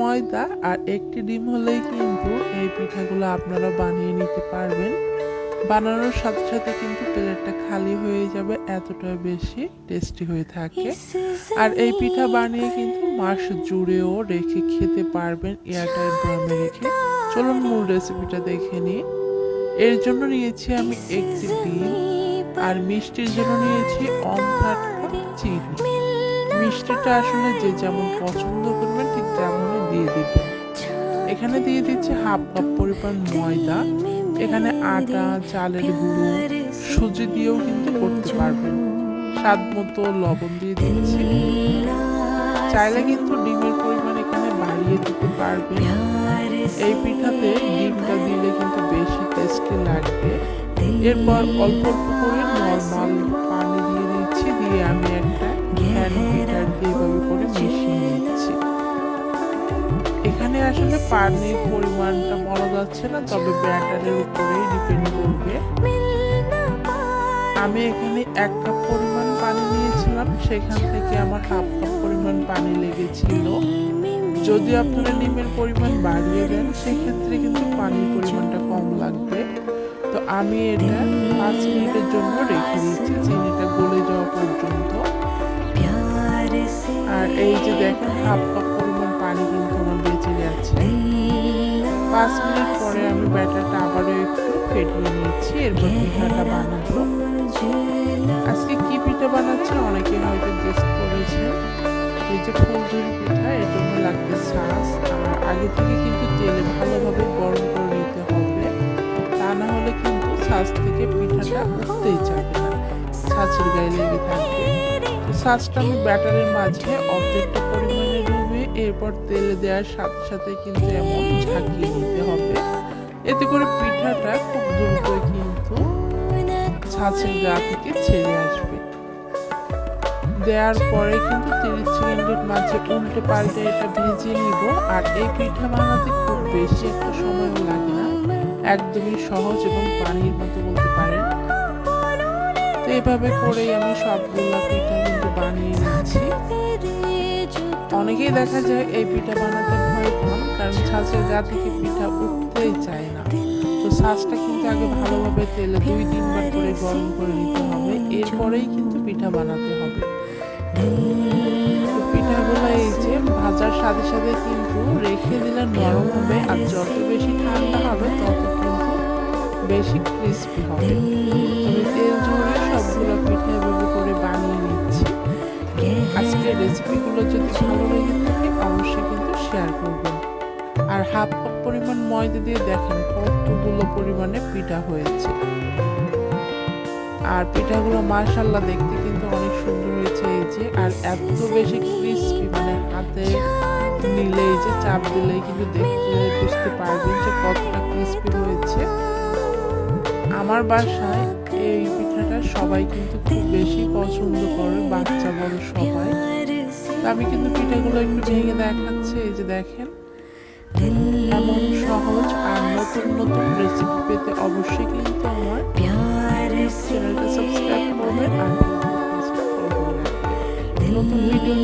ময়দা আর একটি ডিম হলেই কিন্তু এই পিঠাগুলো আপনারা বানিয়ে নিতে পারবেন। বানানোর সাথে সাথে কিন্তু প্লেটটা খালি হয়ে যাবে এতটা বেশি টেস্টি হয়ে থাকে। আর এই পিঠা বানিয়ে কিন্তু মাস জুড়েও রেখে খেতে পারবেন এয়ারটাইট ড্রামে রেখে। চলুন মূল রেসিপিটা দেখে নিই। এর জন্য নিয়েছি আমি একটি ডিম আর মিষ্টির জন্য নিয়েছি অমথাট চিনি। মিষ্টিটা আসলে যে যেমন পছন্দ করবেন, ঠিক তেমনই দিয়ে দিবেন। এখানে দিয়ে দিচ্ছি হাফ কাপ পরিমাণ ময়দা, এখানে আটা চালের গুঁড়ো, সুজি দিয়েও কিন্তু করতে পারবেন। স্বাদ মতো লবণ দিয়ে দিচ্ছি। চাইলে কিন্তু ডিমের পরিমাণ এখানে বাড়িয়ে দিতে পারবেন। এই পিঠাতে ডিমটা দিলে কিন্তু বেশি টেস্টি লাগবে। এরপর অল্প অল্প করে নর্মাল পানি দিয়ে দিচ্ছি, দিয়ে আমি আসলে পানির পরিমাণটা বলা যাচ্ছে না, তবে ব্যাটারের উপরেই ডিপেন্ড করবে। আমি এখানে এক কাপ পরিমাণ পানি নিয়েছিলাম, সেখান থেকে আমার হাফ কাপ পরিমাণ পানি লেগেছিল। যদি আপনারা নিমের পরিমাণ বাড়িয়ে দেন, সেক্ষেত্রে কিন্তু পানির পরিমাণটা কম লাগবে। তো আমি এটা পাঁচ মিনিটের জন্য রেখে দিচ্ছি চিনিটা গলে যাওয়া পর্যন্ত। আর এই যে দেখেন হাফ কাপ পাঁচ মিনিট পরে আমি ব্যাটারটা আবারও একটু ফেটিয়ে নিচ্ছি এরপর পিঠাটা বানাবো। আজকে কি পিঠা বানাচ্ছি অনেকে হয়তো গেস করেছে এই যে ফুলঝুরি পিঠা, এর জন্য লাগবে শ্বাস আর আগে থেকে কিন্তু তেলে ভালোভাবে গরম করে নিতে হবে। তা না হলে কিন্তু শ্বাস থেকে পিঠাটা উঠতেই যাবে না। ছাঁচের গায়ে লেগে থাকবে। তো আমি ব্যাটারের মাঝে অর্ধেকটা পরিমাণে এরপর তেলে দেওয়ার সাথে সাথে কিন্তু এমন ঝাঁকিয়ে নিতে হবে। এতে করে পিঠাটা খুব দ্রুত কিন্তু ছাঁচের গা থেকে ছেড়ে আসবে। দেওয়ার পরে কিন্তু তিরিশ সেকেন্ডের মাঝে উল্টে পাল্টে এটা ভেজে নিব। আর এই পিঠা বানাতে খুব বেশি একটা সময় লাগে না। একদমই সহজ এবং পানির মতো বলতে পারেন। তো এভাবে করেই আমি সবগুলা পিঠা কিন্তু বানিয়ে নিচ্ছি অনেকেই দেখা যায় এই পিঠা বানাতে ভয় পান, কারণ ছাঁচের গা থেকে পিঠা উঠতেই চায় না। তো ছাঁচটা কিন্তু আগে ভালোভাবে তেলে দুই তিনবার করে গরম করে নিতে হবে, এরপরেই কিন্তু পিঠা বানাতে হবে। পিঠাগুলো এই যে ভাজার সাথে সাথে কিন্তু রেখে দিলে নরম হবে, আর যত বেশি ঠান্ডা হবে তত কিন্তু বেশি ক্রিস্পি হবে। রেসিপিগুলো যদি ভালো লেগে থাকে, অবশ্যই কিন্তু শেয়ার করবেন। আর হাফ কাপ পরিমাণ ময়দা দিয়ে দেখেন কতগুলো পরিমাণে পিঠা হয়েছে। আর পিঠাগুলো মার্শাল্লাহ দেখতে কিন্তু অনেক সুন্দর হয়েছে এই যে, আর এত বেশি ক্রিস্পি মানে হাতে নিলেই যে চাপ দিলেই কিন্তু দেখতে বুঝতে পারবেন যে কতটা ক্রিস্পি হয়েছে। আমার বাসায় এই পিঠাটা সবাই কিন্তু খুব বেশি পছন্দ করে, বাচ্চা বড় সবাই। আমি কিন্তু পিঠাগুলো একটু ভেঙে দেখাচ্ছি এই যে দেখেন। এমন সহজ আর নতুন নতুন রেসিপি পেতে অবশ্যই কিন্তু আমার চ্যানেলটা সাবস্ক্রাইব করবেন আর নতুন ভিডিও